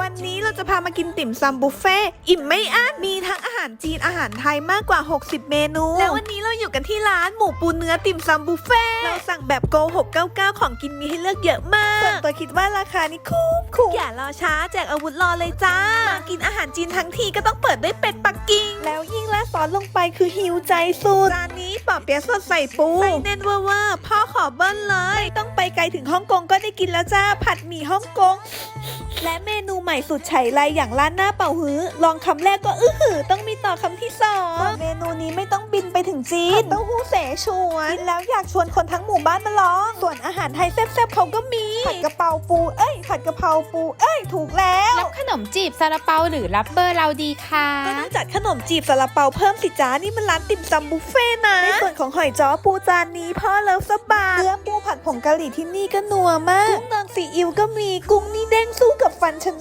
วันนี้เราจะพามากินติ่มซำบุฟเฟ่ต์อิ่มไม่อั้นมีทั้งอาหารจีนอาหารไทยมากกว่า 60 เมนู แล้ววันนี้เราอยู่กันที่ร้านหมูปูเนื้อติ่มซำบุฟเฟ่ต์เราสั่งแบบโก699 ของกินมีให้เลือกเยอะมากส่วนตัวคิดว่าราคานี่คุ้มคุ้มอย่ารอช้าแจกอาวุธรอเลยจ้ามากินอาหารจีนทั้งทีก็ต้องเปิดด้วยเป็ดปักกิ่งแล้วยิ่ง ราดซอสลงไปคือหิวใจสุดจานนี้ปอเปี๊ยะสดใส่ปูใส่แน่นเวอร์ๆพ่อขอเบิ้ลเลยไม่ต้องไปไกลถึงฮ่องกงก็ได้กินแล้วจ้า ผัดหมี่ฮ่องกง และเมนูใหม่สุดไฉไลอย่างร้านหน้าเป่าฮื้อ ลองคำแรกก็อื้อหือ ต้องมีต่อคำที่สองส่วนเมนูนี้ไม่ต้องบินไปถึงจีนเต้าหู้เสฉวนกินแล้วอยากชวนคนทั้งหมู่บ้านมาลอง ส่วนอาหารไทยแซ่บๆเขาก็มี ผัดกะเพราปู เอ้ย ผัดกะเพราปู เอ้ย ถูกแล้วรับขน มจีบซาลาเปาหรือรับเบอร์เราดีค่ะก็ต้องจัดขนมจีบซาลาเปาเพิ่มสิจ้านี่มันร้านติ่มซำบุฟเฟ่ต์นะ ในส่วนของหอยจ้อปูจานนี้พ่อเลิฟสบาเนื้อปูผัดผงกะหรี่ที่นี่ก็นัวมาก กุ้งนางซีอิ๊วก็มีกุ้งนี่เด้งสู้กับฟันฉัน